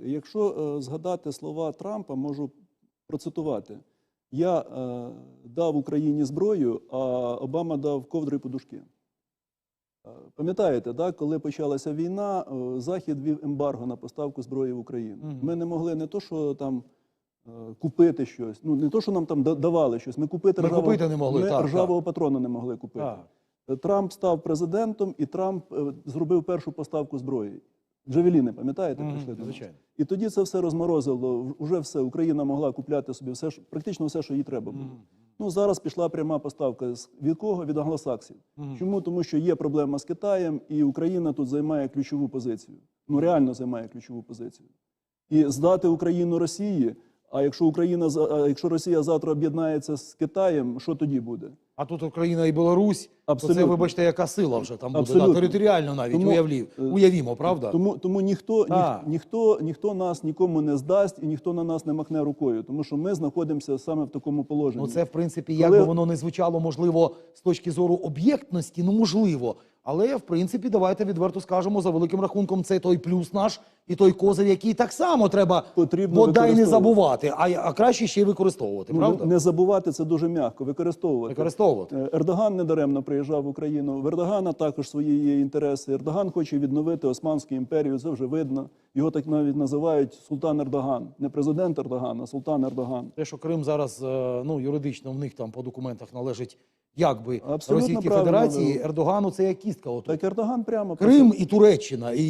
Якщо е, згадати слова Трампа, можу процитувати: Я е, дав Україні зброю, а Обама дав ковдри і подушки. Е, Пам'ятаєте, да, коли почалася війна, Захід вів ембарго на поставку зброї в Україну. Мгм. Ми не могли не то, що там купити щось, ну не то, що нам там давали щось. Ми купити Ми ржавого, купити не могли, Ми так, ржавого патрона не могли купити. Так. Трамп став президентом, і Трамп зробив першу поставку зброї. Джавеліни, пам'ятаєте, Мгм, прийшли до нас? звичайно. І тоді це все розморозило. В- Уже все, Україна могла купляти собі все, практично все, що їй треба було. Мгм. Ну зараз пішла пряма поставка. Від кого? Від англосаксів. Мгм. Чому? Тому що є проблема з Китаєм, і Україна тут займає ключову позицію. Ну реально займає ключову позицію. І здати Україну Росії. А якщо Україна а якщо Росія завтра об'єднається з Китаєм, що тоді буде? А тут Україна і Білорусь, то це, Абсолютно. вибачте, яка сила вже там буде. Да, територіально навіть Тому, уявлів, е, уявімо, правда? Тому, тому ніхто, ні, ніх, ніхто, ніхто нас нікому не здасть і ніхто на нас не махне рукою, тому що ми знаходимося саме в такому положенні. Ну, це, в принципі, Коли- як би воно не звучало, можливо, з точки зору об'єктності, ну можливо. Але в принципі, давайте відверто скажемо, за великим рахунком, це той плюс наш і той козир, який так само треба Потрібно бодай не забувати, а, а краще ще й використовувати, Ну, правда? не забувати це дуже м'яко, використовувати. Використовувати. Е, Ердоган недаремно приїжджав в Україну. В Ердогана також свої є інтереси. Ердоган хоче відновити Османську імперію, це вже видно. Його так навіть називають Султан Ердоган. Не президент Ердоган, а Султан Ердоган. Те, що Крим зараз е, ну юридично в них там по документах належить якби Абсолютно Російській правильно Федерації, Ердогану це як кістка. Отут. Так Ердоган прямо про Крим це- і Туреччина, і,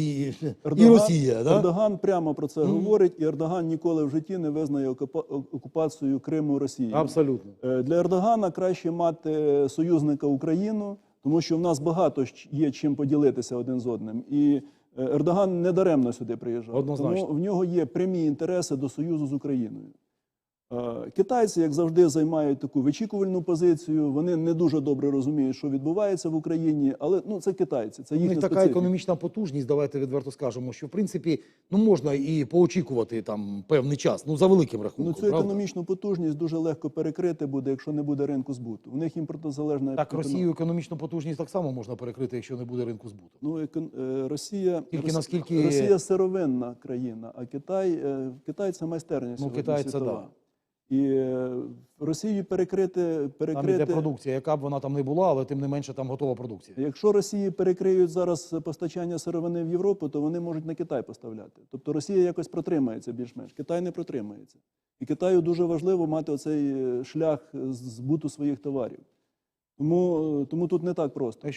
і Росія. Да? Ердоган прямо про це говорить, і Ердоган ніколи в житті не визнає окупа- окупацію Криму Росії. Абсолютно. Е, Для Ердогана краще мати союзника Україну, тому що в нас багато є чим поділитися один з одним. І е, Ердоган не даремно сюди приїжджав. Однозначно. Тому в нього є прямі інтереси до союзу з Україною. Е, Китайці, як завжди, займають таку вичікувальну позицію. Вони не дуже добре розуміють, що відбувається в Україні, але ну це китайці, це У їхня них така специфіка. економічна потужність, давайте відверто скажемо, що в принципі ну можна і поочікувати там певний час, ну за великим Ну, рахунком. цю правда? економічну потужність дуже легко перекрити буде, якщо не буде ринку збуту. У них імпортозалежна Так, Росію економічну потужність так само можна перекрити, якщо не буде ринку збуту. Ну, екон- е, Росія, Тільки Рос- наскільки- Росія сировинна країна, а Китай, е, Китай це майстерня Ну, Китай це да. І е, Росію перекрити, Там іде продукція, яка б вона там не була, але тим не менше там готова продукція. якщо Росії перекриють зараз постачання сировини в Європу, то вони можуть на Китай поставляти. Тобто Росія якось протримається більш-менш. Китай не протримається. І Китаю дуже важливо мати оцей е, шлях збуту своїх товарів. Тому, е, тому тут не так просто.